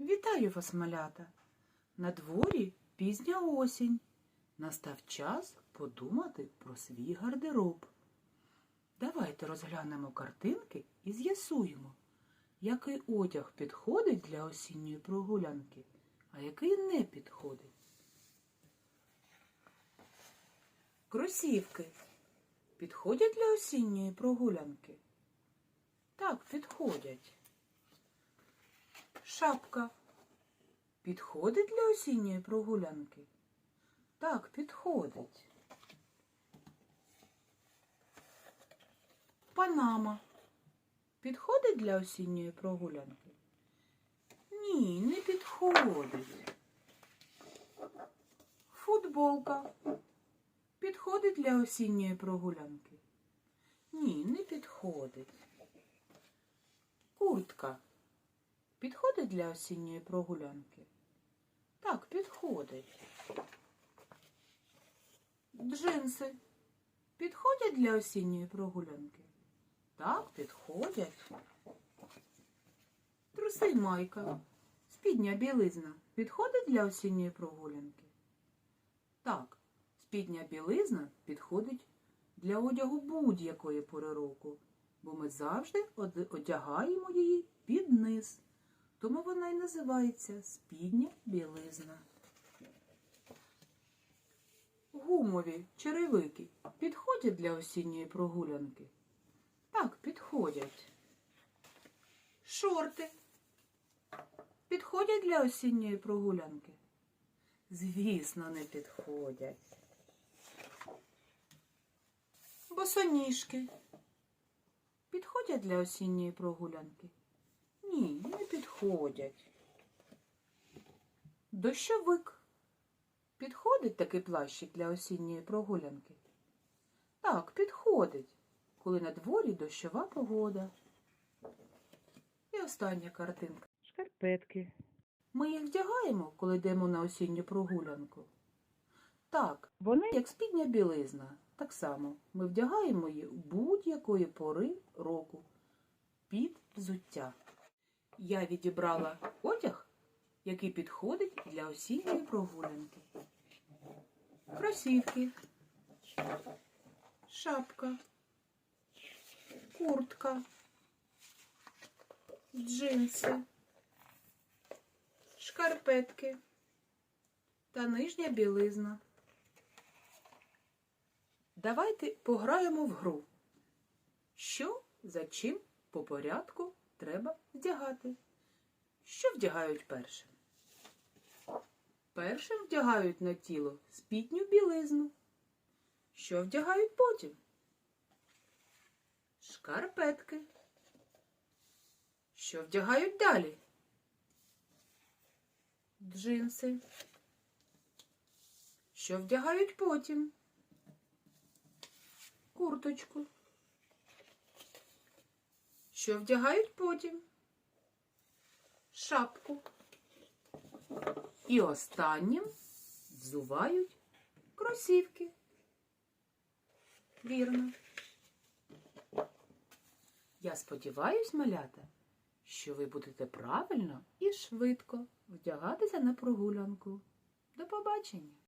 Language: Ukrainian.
Вітаю вас, малята! На дворі пізня осінь. Настав час подумати про свій гардероб. Давайте розглянемо картинки і з'ясуємо, який одяг підходить для осінньої прогулянки, а який не підходить. Кросівки підходять для осінньої прогулянки? Так, підходять. Шапка підходить для осінньої прогулянки? Так, підходить. Панама підходить для осінньої прогулянки? Ні, не підходить. Футболка підходить для осінньої прогулянки? Ні, не підходить. Куртка підходить для осінньої прогулянки? Так, підходить. Джинси підходять для осінньої прогулянки? Так, підходять. Труси майка. Спідня білизна підходить для осінньої прогулянки? Так, спідня білизна підходить для одягу будь-якої пори року, бо ми завжди одягаємо її під низ. Тому вона й називається спідня білизна. Гумові черевики підходять для осінньої прогулянки? Так, підходять. Шорти підходять для осінньої прогулянки? Звісно, не підходять. Босоніжки підходять для осінньої прогулянки? Ні, не підходять. Дощовик. Підходить такий плащик для осінньої прогулянки? Так, підходить, коли на дворі дощова погода. І остання картинка. Шкарпетки. Ми їх вдягаємо, коли йдемо на осінню прогулянку. Так, Вони як спідня білизна. Так само ми вдягаємо її будь-якої пори року під взуття. Я відібрала одяг, який підходить для осінньої прогулянки. Кросівки, шапка, куртка, джинси, шкарпетки та нижня білизна. Давайте пограємо в гру. Що за чим по порядку треба вдягати? Що вдягають першим? Першим вдягають на тіло спідню білизну. Що вдягають потім? Шкарпетки. Що вдягають далі? Джинси. Що вдягають потім? Курточку. Що вдягають потім? Шапку. І останнім взувають кросівки. Вірно. Я сподіваюсь, малята, що ви будете правильно і швидко вдягатися на прогулянку. До побачення!